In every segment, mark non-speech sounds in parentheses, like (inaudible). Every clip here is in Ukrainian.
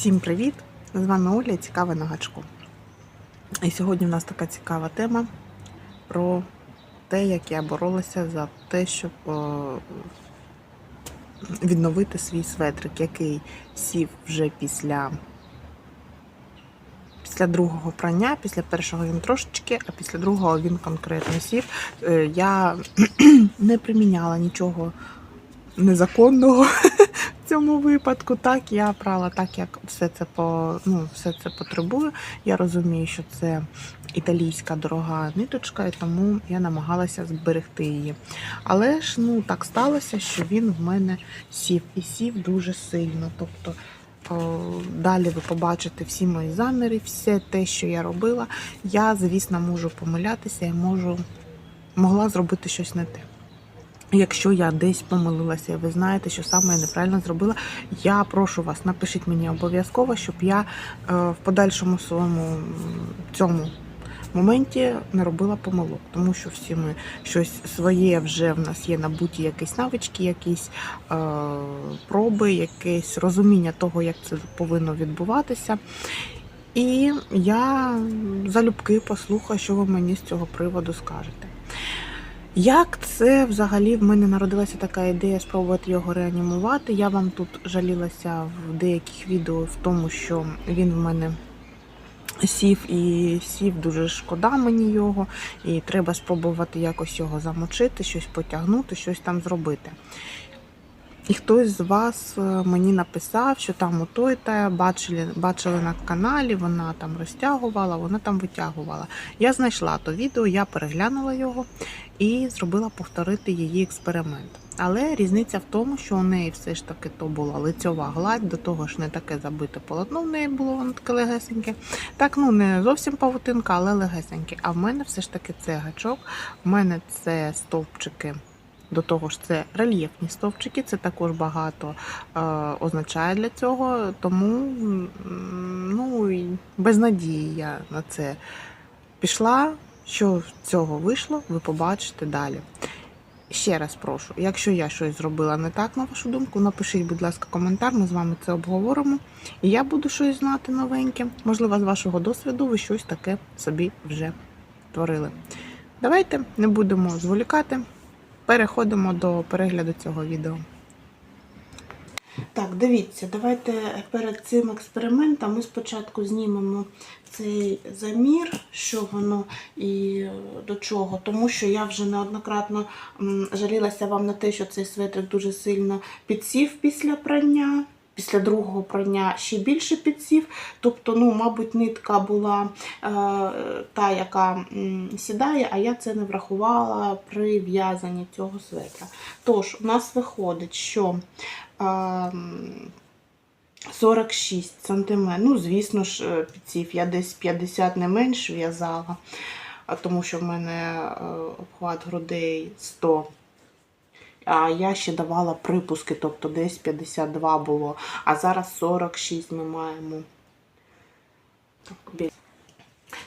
Всім привіт! З вами Оля, цікаве на гачку. І сьогодні в нас така цікава тема про те, як я боролася за те, щоб о, відновити свій светрик, який сів вже після, після другого прання, після першого він трошечки, а після другого він конкретно сів. Е, Я (clears throat) не приміняла нічого незаконного (laughs) цьому випадку. Так, я прала так, як все це по ну, все це потребує. Я розумію, що це італійська дорога ниточка, і тому я намагалася зберегти її. Але ж ну так сталося, що він в мене сів і сів дуже сильно. Тобто далі ви побачите всі мої заміри, все те, що я робила. Я, звісно, можу помилятися і можу могла зробити щось не те. Якщо я десь помилилася, ви знаєте, що саме я неправильно зробила, я прошу вас, напишіть мені обов'язково, щоб я е, в подальшому своєму цьому моменті не робила помилок. Тому що всі ми щось своє вже в нас є набуті якісь навички, якісь е, проби, якесь розуміння того, як це повинно відбуватися. І я залюбки послухаю, що ви мені з цього приводу скажете. Як це взагалі в мене народилася така ідея спробувати його реанімувати? Я вам тут жалілася в деяких відео в тому, що він в мене сів і сів, дуже шкода мені його, і треба спробувати якось його замочити, щось потягнути, щось там зробити. І хтось з вас е, мені написав, що там ото і бачили, бачили на каналі, вона там розтягувала, вона там витягувала. Я знайшла то відео, я переглянула його і зробила повторити її експеримент. Але різниця в тому, що у неї все ж таки то була лицьова гладь, до того ж не таке забите полотно в неї було, воно таке легесеньке. Так, ну не зовсім павутинка, але легесеньке. А в мене все ж таки це гачок, в мене це стовпчики. До того ж, це рельєфні стовпчики, це також багато е, означає для цього, тому ну, без надії я на це пішла. Що з цього вийшло, ви побачите далі. Ще раз прошу, якщо я щось зробила не так, на вашу думку, напишіть, будь ласка, коментар, ми з вами це обговоримо. І я буду щось знати новеньке. Можливо, з вашого досвіду ви щось таке собі вже творили. Давайте не будемо зволікати. Переходимо до перегляду цього відео. Так, дивіться, давайте перед цим експериментом ми спочатку знімемо цей замір, що воно і до чого. Тому що я вже неоднократно жалілася вам на те, що цей светрик дуже сильно підсів після прання. Після другого прання ще більше підсів. Тобто, ну, мабуть, нитка була е, та, яка м, сідає, а я це не врахувала при в'язанні цього светра. Тож, у нас виходить, що е, 46 см. Ну, звісно ж, е, підсів. Я десь 50 не менш в'язала, тому що в мене е, обхват грудей 100 а я ще давала припуски, тобто десь 52 було, а зараз 46 ми маємо.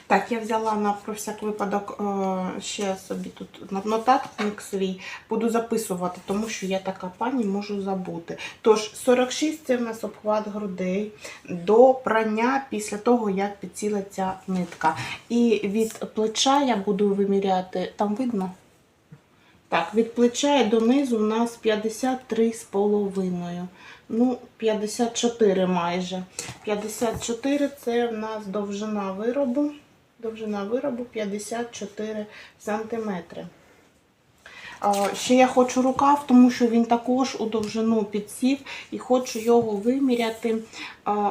Так, я взяла на про всяк випадок е, ще собі тут нотатник свій, буду записувати, тому що я така пані можу забути. Тож, 46 це в нас обхват грудей до прання після того, як підсіла ця нитка. І від плеча я буду виміряти, там видно? Так, від плеча донизу у нас 53 з половиною. Ну, 54 майже. 54 це в нас довжина виробу. Довжина виробу 54 сантиметри. Ще я хочу рукав, тому що він також у довжину підсів і хочу його виміряти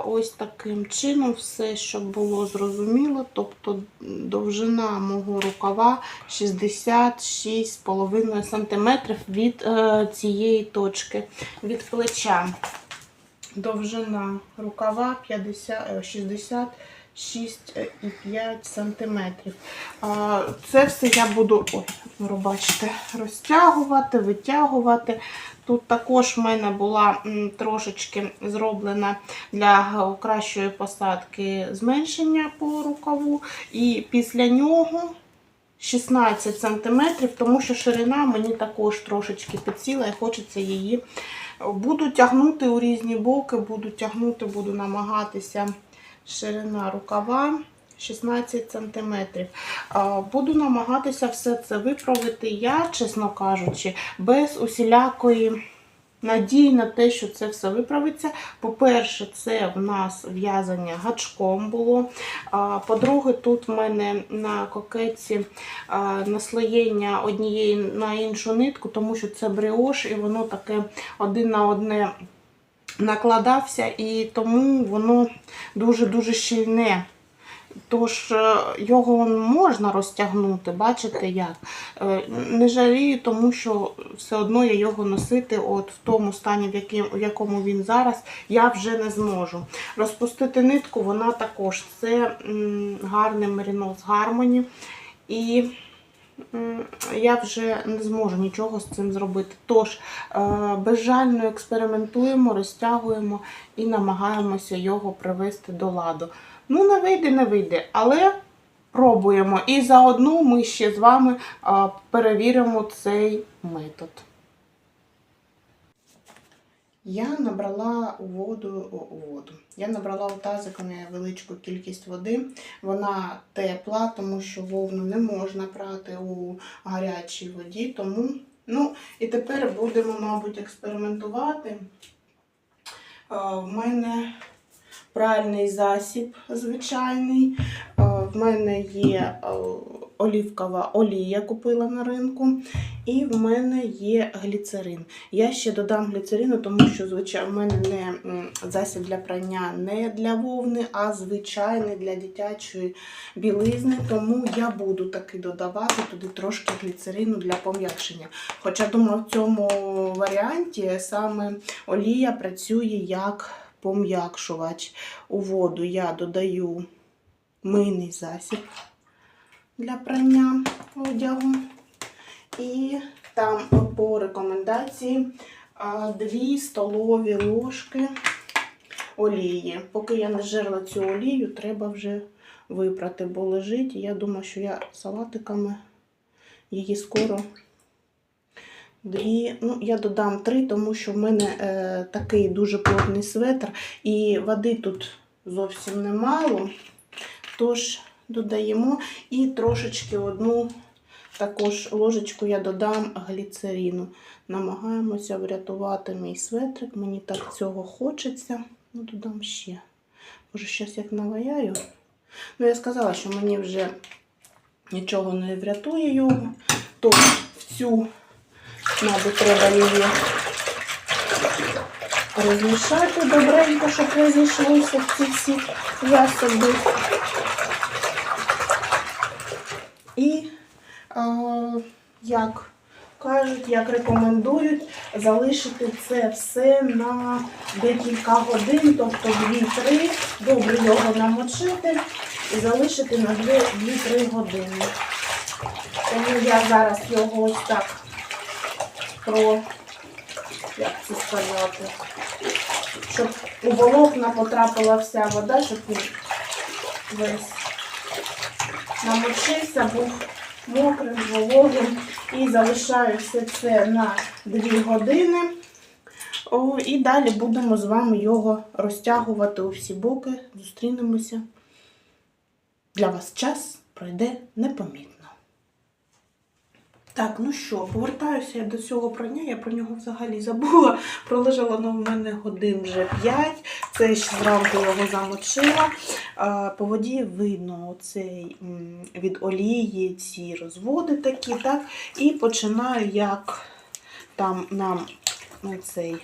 ось таким чином, все, щоб було зрозуміло. Тобто довжина мого рукава 66,5 см від е, цієї точки, від плеча. Довжина рукава 50, е, 60 6,5 сантиметрів. А, Це все я буду, ой, бачите, розтягувати, витягувати. Тут також в мене була трошечки зроблена для е, кращої посадки зменшення по рукаву. І після нього 16 см, тому що ширина мені також трошечки підсіла і хочеться її. Буду тягнути у різні боки, буду тягнути, буду намагатися ширина рукава 16 см. Буду намагатися все це виправити я, чесно кажучи, без усілякої надії на те, що це все виправиться. По-перше, це в нас в'язання гачком було. По-друге, тут в мене на кокетці наслоєння однієї на іншу нитку, тому що це бріош, і воно таке один на одне накладався, і тому воно дуже-дуже щільне. Тож е, його можна розтягнути, бачите як. Е, Не жалію, тому що все одно я його носити от в тому стані, в якому він зараз, я вже не зможу. Розпустити нитку, вона також це гарний мерінос гармоні. І я вже не зможу нічого з цим зробити. Тож, е, безжально експериментуємо, розтягуємо і намагаємося його привести до ладу. Ну, не вийде, не вийде, але пробуємо. І заодно ми ще з вами перевіримо цей метод. Я набрала воду, у воду. Я набрала у тазик невеличку кількість води. Вона тепла, тому що вовну не можна прати у гарячій воді. Тому, ну, і тепер будемо, мабуть, експериментувати. А, В мене пральний засіб звичайний. Е, В мене є е, олівкова олія, купила на ринку. І в мене є гліцерин. Я ще додам гліцерину, тому що звичайно, в мене не засіб для прання не для вовни, а звичайний для дитячої білизни. Тому я буду таки додавати туди трошки гліцерину для пом'якшення. Хоча, думаю, в цьому варіанті саме олія працює як пом'якшувач. У воду я додаю мийний засіб для прання одягу. І там по рекомендації 2 столові ложки олії. Поки я не жерла цю олію, треба вже випрати, бо лежить. Я думаю, що я салатиками її скоро Дві, ну я додам три, тому що в мене е, такий дуже плотний светр, і води тут зовсім немало. Тож додаємо і трошечки одну також ложечку я додам гліцерину. Намагаємося врятувати мій светрик. Мені так цього хочеться. Ну, додам ще. Може, щось як наваяю. Ну, я сказала, що мені вже нічого не врятує його. Тож в цю Мабуть, треба її розмішати добренько, щоб розійшлося ці всі засоби. І, е, як кажуть, як рекомендують, залишити це все на декілька годин, тобто 2-3, добре його намочити і залишити на 2-3 години. Тому я зараз його ось так про, як це сказати, щоб у волокна потрапила вся вода, щоб він весь намочився, був мокрим, вологим. І залишаю все це на 2 години. І далі будемо з вами його розтягувати у всі боки. Зустрінемося. Для вас час пройде непомітно. Так, ну що, повертаюся я до цього прання, я про нього взагалі забула. Пролежало воно в мене годин вже 5. Це ще зранку його замочила. По воді видно оцей від олії ці розводи такі, так? І починаю, як там нам ну, цей,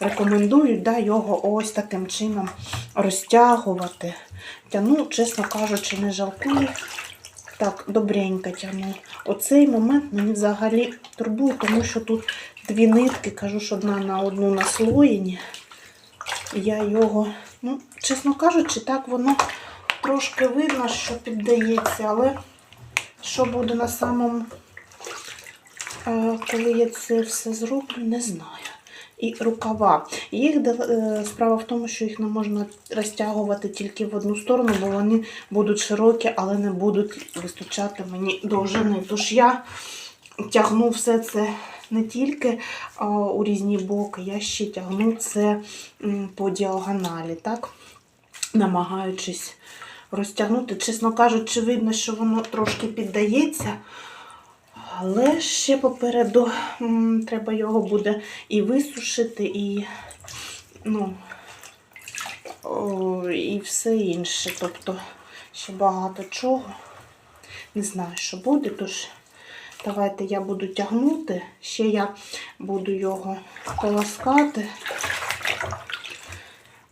рекомендують да, його ось таким чином розтягувати. Тяну, чесно кажучи, не жалкую. Так, добренько тягну. Оцей момент мені взагалі турбує, тому що тут дві нитки, кажу, що одна на одну наслоєні. Я його, ну, чесно кажучи, так воно трошки видно, що піддається, але що буде на самому, е, коли я це все зроблю, не знаю. І рукава. Їх е, справа в тому, що їх не можна розтягувати тільки в одну сторону, бо вони будуть широкі, але не будуть вистачати мені довжини. Тож я тягну все це не тільки у різні боки, я ще тягну це по діагоналі, так? намагаючись розтягнути. Чесно кажучи, видно, що воно трошки піддається. Але ще попереду треба його буде і висушити, і, ну, і все інше. Тобто ще багато чого. Не знаю, що буде, тож давайте я буду тягнути. Ще я буду його полоскати.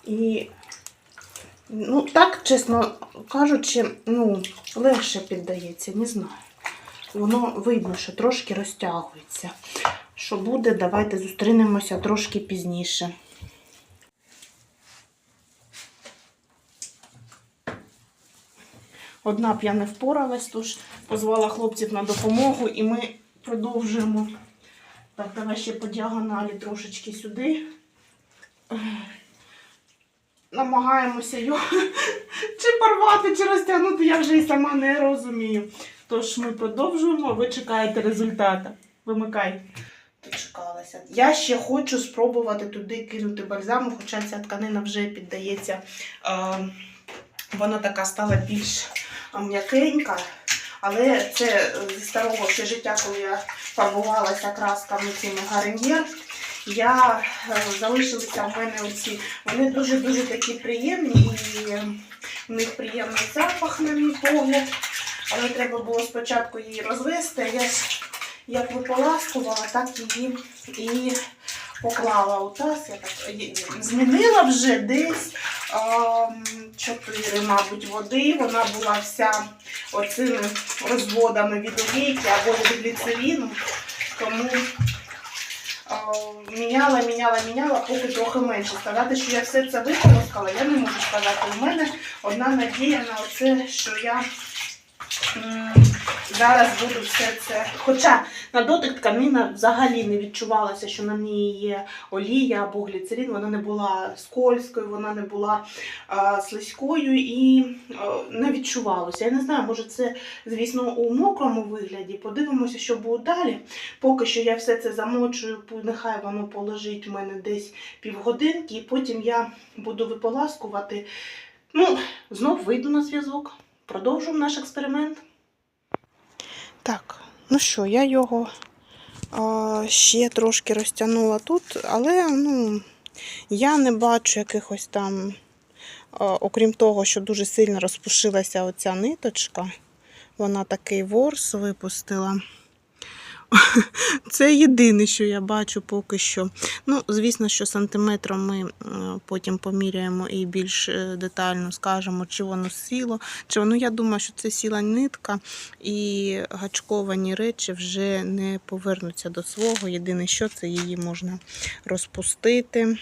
І, ну, так, чесно кажучи, ну, легше піддається, не знаю. Воно видно, що трошки розтягується. Що буде, давайте зустрінемося трошки пізніше. Одна б я не впоралась, тож позвала хлопців на допомогу і ми продовжуємо. Так, давай ще по діагоналі трошечки сюди. Намагаємося його чи порвати, чи розтягнути, я вже і сама не розумію. Тож ми продовжуємо, ви чекаєте результата. Вимикай. Дочекалася. Я ще хочу спробувати туди кинути бальзаму, хоча ця тканина вже піддається. Е, вона така стала більш м'якенька. Але це е, зі старого ще життя, коли я фарбувалася красками цими гарнір. Я е, залишилися в мене оці. Вони дуже-дуже такі приємні і е, в них приємний запах, на мій погляд. Але треба було спочатку її розвести. Я як виполаскувала, так її і поклала у таз. Я так змінила вже десь ем, чотири, мабуть, води. Вона була вся оцими розводами від олійки або від гліцерину. Тому міняла, міняла, міняла, поки трохи менше. Сказати, що я все це використала, я не можу сказати. У мене одна надія на це, що я зараз буду все це. Хоча на дотик тканина взагалі не відчувалася, що на ній є олія або гліцерин. Вона не була скользкою, вона не була а, слизькою і а, не відчувалося. Я не знаю, може це, звісно, у мокрому вигляді. Подивимося, що буде далі. Поки що я все це замочую, нехай воно полежить у мене десь півгодинки, і потім я буду виполаскувати. Ну, знов вийду на зв'язок. Продовжуємо наш експеримент. Так, ну що, я його а, ще трошки розтягнула тут, але ну, я не бачу якихось там, а, окрім того, що дуже сильно розпушилася оця ниточка. Вона такий ворс випустила. (laughs) Це єдине, що я бачу поки що. Ну, звісно, що сантиметром ми потім поміряємо і більш е, детально скажемо, чи воно сіло, чи воно. Я думаю, що це сіла нитка, і гачковані речі вже не повернуться до свого. Єдине, що це її можна розпустити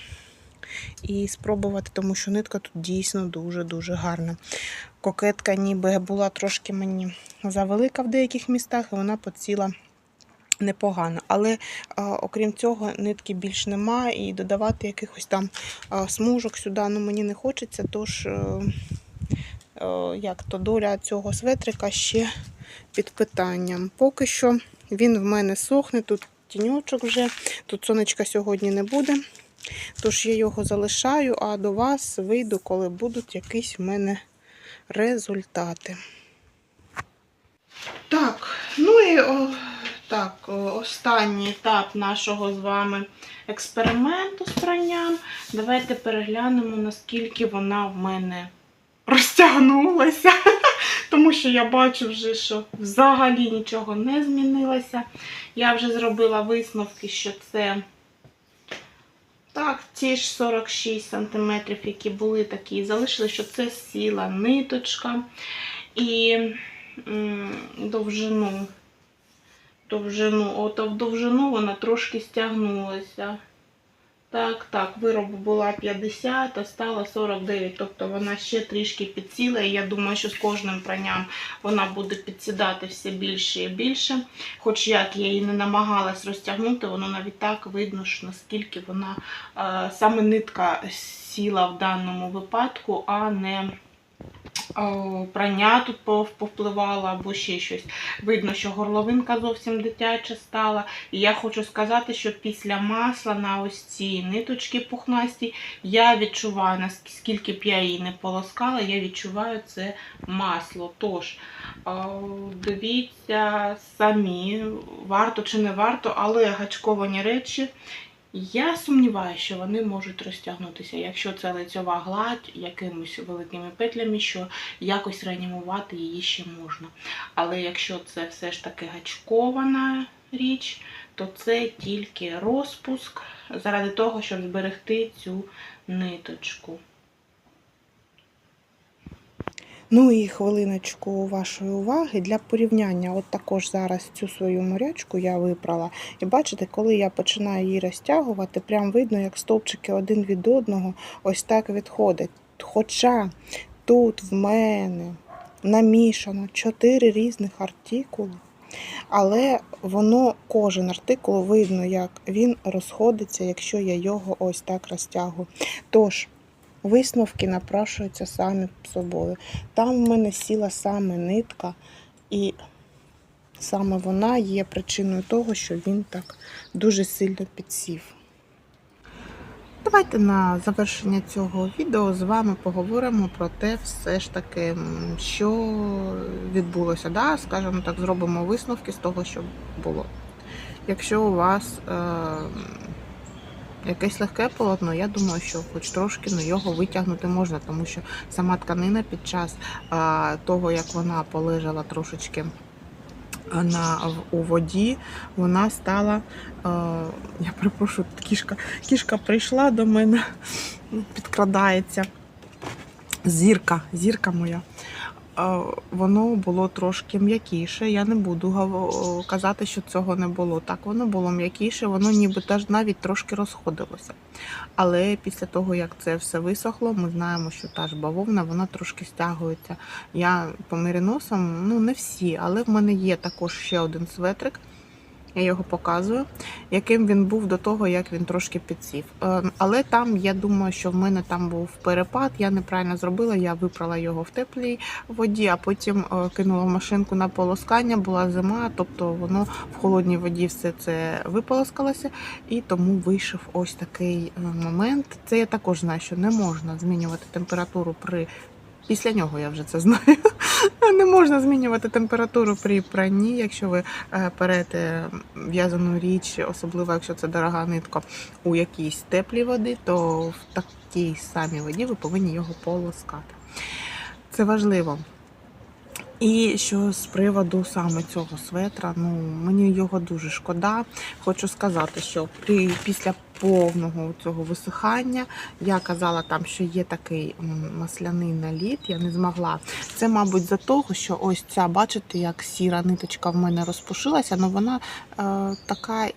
і спробувати, тому що нитка тут дійсно дуже-дуже гарна. Кокетка ніби була трошки мені завелика в деяких містах, і вона поціла непогано. Але а, окрім цього, нитки більш немає, і додавати якихось там а, смужок сюди ну, мені не хочеться, тож. е, е, як то доля цього светрика ще під питанням. Поки що він в мене сохне, тут тіньочок вже, тут сонечка сьогодні не буде. Тож я його залишаю, а до вас вийду, коли будуть якісь в мене результати. Так, ну і о, так, останній етап нашого з вами експерименту з пранням. Давайте переглянемо, наскільки вона в мене розтягнулася. (laughs) Тому що я бачу вже, що взагалі нічого не змінилося. Я вже зробила висновки, що це так, ті ж 46 см, які були такі, залишили, що це сіла ниточка. І довжину, довжину, от в довжину вона трошки стягнулася. Так, так, виробу була 50, а стала 49, тобто вона ще трішки підсіла. І я думаю, що з кожним пранням вона буде підсідати все більше і більше. Хоч як я її не намагалась розтягнути, воно навіть так видно, що наскільки вона е, саме нитка сіла в даному випадку, а не прання тут повпливало або ще щось. Видно, що горловинка зовсім дитяча стала. І я хочу сказати, що після масла на ось ці ниточки пухнасті я відчуваю, наскільки б я її не полоскала, я відчуваю це масло. Тож, дивіться самі, варто чи не варто, але гачковані речі. Я сумніваюся, що вони можуть розтягнутися, якщо це лицьова гладь якимись великими петлями, що якось реанімувати її ще можна. Але якщо це все ж таки гачкована річ, то це тільки розпуск заради того, щоб зберегти цю ниточку. Ну і хвилиночку вашої уваги для порівняння. От також зараз цю свою морячку я випрала. І бачите, коли я починаю її розтягувати, прям видно, як стовпчики один від одного ось так відходять. Хоча тут в мене намішано чотири різних артикули, але воно, кожен артикул видно, як він розходиться, якщо я його ось так розтягую. Тож, Висновки напрашуються самі собою. Там в мене сіла саме нитка, і саме вона є причиною того, що він так дуже сильно підсів. Давайте на завершення цього відео з вами поговоримо про те, все ж таки, що відбулося. Да? Скажімо так, зробимо висновки з того, що було. Якщо у вас е, якесь легке полотно, я думаю, що хоч трошки ну, його витягнути можна, тому що сама тканина під час е, того, як вона полежала трошечки на, у воді, вона стала. Е, я перепрошую, кішка, кішка прийшла до мене, (laughs) підкрадається. Зірка, зірка моя. Воно було трошки м'якіше. Я не буду казати, що цього не було. Так, воно було м'якіше, воно ніби теж навіть трошки розходилося. Але після того, як це все висохло, ми знаємо, що та ж бавовна вона трошки стягується. Я по меріносам, ну не всі, але в мене є також ще один светрик. Я його показую, яким він був до того, як він трошки підсів. Е, Але там, я думаю, що в мене там був перепад. Я неправильно зробила. Я випрала його в теплій воді, а потім е, кинула в машинку на полоскання. Була зима, тобто воно в холодній воді все це виполоскалося, і тому вийшов ось такий е, момент. Це я також знаю, що не можна змінювати температуру при. Після нього я вже це знаю. (laughs) Не можна змінювати температуру при пранні, якщо ви е, перете в'язану річ, особливо якщо це дорога нитка, у якійсь теплій воді, то в такій самій воді ви повинні його полоскати. Це важливо. І що з приводу саме цього светра, ну мені його дуже шкода. Хочу сказати, що при після повного цього висихання я казала там, що є такий масляний наліт. Я не змогла. Це, мабуть, за того, що ось ця, бачите, як сіра ниточка в мене розпушилася, але вона е, така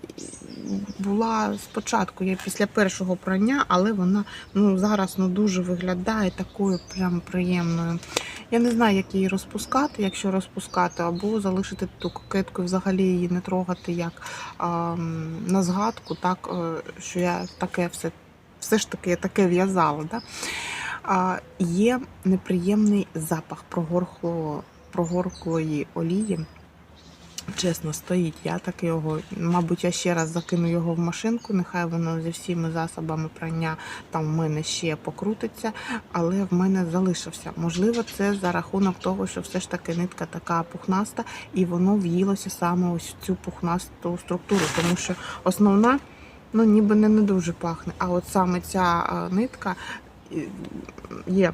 була спочатку. Я після першого прання, але вона ну зараз ну дуже виглядає такою прям приємною. Я не знаю, як її розпускати, якщо розпускати, або залишити ту кокетку і взагалі її не трогати як м, на згадку, так е, що я таке все, все ж таки таке в'язала. Да? А, є неприємний запах прогорклого, прогорклої олії. Чесно, стоїть. Я так його, мабуть, я ще раз закину його в машинку. Нехай воно зі всіма засобами прання там в мене ще покрутиться, але в мене залишився. Можливо, це за рахунок того, що все ж таки нитка така пухнаста, і воно в'їлося саме ось в цю пухнасту структуру, тому що основна, ну ніби не, не дуже пахне. А от саме ця нитка є.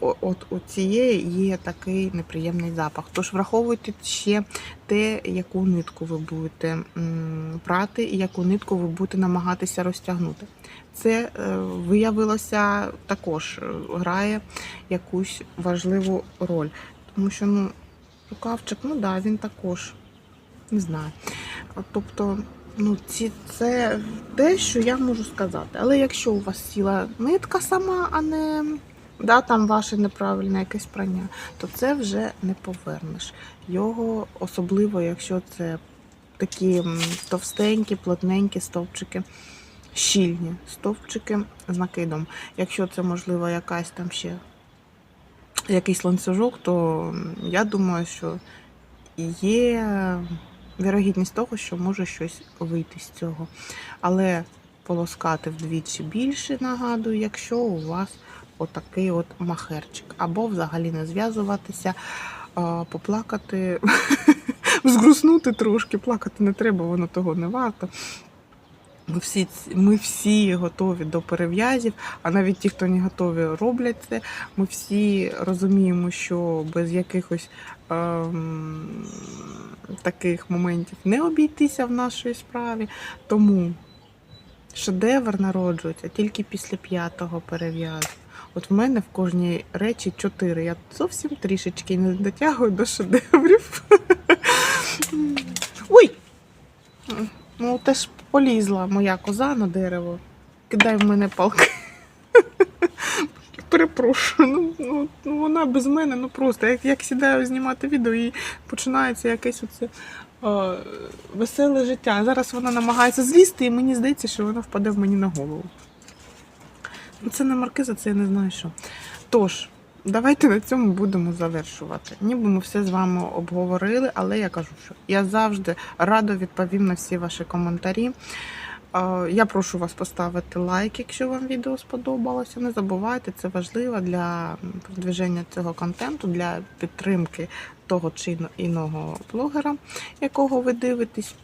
От у цієї є такий неприємний запах. Тож враховуйте ще те, яку нитку ви будете прати і яку нитку ви будете намагатися розтягнути. Це е, виявилося також е, грає якусь важливу роль. Тому що ну, рукавчик, ну да, він також не знаю. Тобто Ну, ці, це те, що я можу сказати. Але якщо у вас сіла нитка сама, а не да, там ваше неправильне якесь прання, то це вже не повернеш. Його особливо, якщо це такі товстенькі, плотненькі стовпчики, щільні стовпчики з накидом. Якщо це, можливо, якась там ще якийсь ланцюжок, то я думаю, що є вірогідність того, що може щось вийти з цього. Але полоскати вдвічі більше, нагадую, якщо у вас отакий от махерчик. Або взагалі не зв'язуватися, поплакати, (laughs) згруснути трошки, плакати не треба, воно того не варто. Ми всі, ми всі готові до перев'язів, а навіть ті, хто не готові, роблять це. Ми всі розуміємо, що без якихось таких моментів не обійтися в нашій справі. Тому шедевр народжується тільки після п'ятого перев'язу. От в мене в кожній речі чотири. Я зовсім трішечки не дотягую до шедеврів. Ой! Ну, теж полізла моя коза на дерево. Кидай в мене палки. Перепрошую, ну, ну, ну вона без мене, ну просто як, як сідаю знімати відео і починається якесь оце е, веселе життя. Зараз вона намагається злізти, і мені здається, що вона впаде в мені на голову. Ну, Це не маркиза, це я не знаю що. Тож, давайте на цьому будемо завершувати. Ніби ми все з вами обговорили, але я кажу, що я завжди радо відповім на всі ваші коментарі. Я прошу вас поставити лайк, якщо вам відео сподобалося. Не забувайте, це важливо для продвіження цього контенту, для підтримки того чи іного блогера, якого ви дивитесь.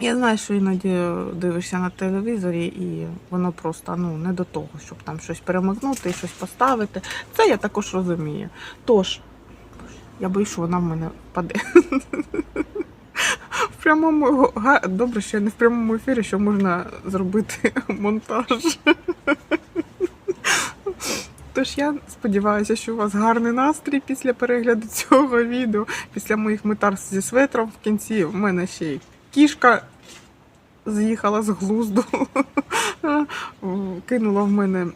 Я знаю, що іноді дивишся на телевізорі, і воно просто ну, не до того, щоб там щось перемикнути і щось поставити. Це я також розумію. Тож, я боюсь, що вона в мене впаде. (laughs) Прямому добре, що я не в прямому ефірі, що можна зробити (laughs) монтаж. Тож я сподіваюся, що у вас гарний настрій після перегляду цього відео, після моїх метар зі светром в кінці. В мене ще й кішка з'їхала з глузду, кинула в мене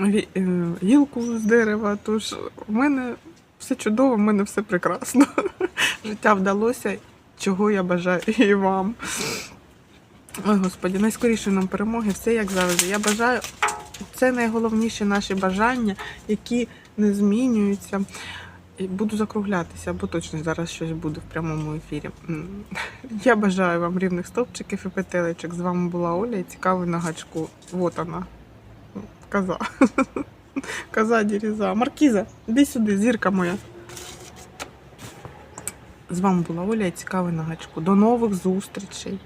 е, гілку з дерева. Тож в мене все чудово, в мене все прекрасно. Життя вдалося, чого я бажаю (laughs) і вам. Ой, Господі, найскоріше нам перемоги, все як завжди. Я бажаю, це найголовніші наші бажання, які не змінюються. Буду закруглятися, бо точно зараз щось буде в прямому ефірі. (laughs) Я бажаю вам рівних стовпчиків і петелечок. З вами була Оля і цікавий на гачку. Вот вона. Коза. (laughs) Коза діріза. Маркіза, іди сюди, зірка моя. З вами була Оля і цікавий на гачку. До нових зустрічей.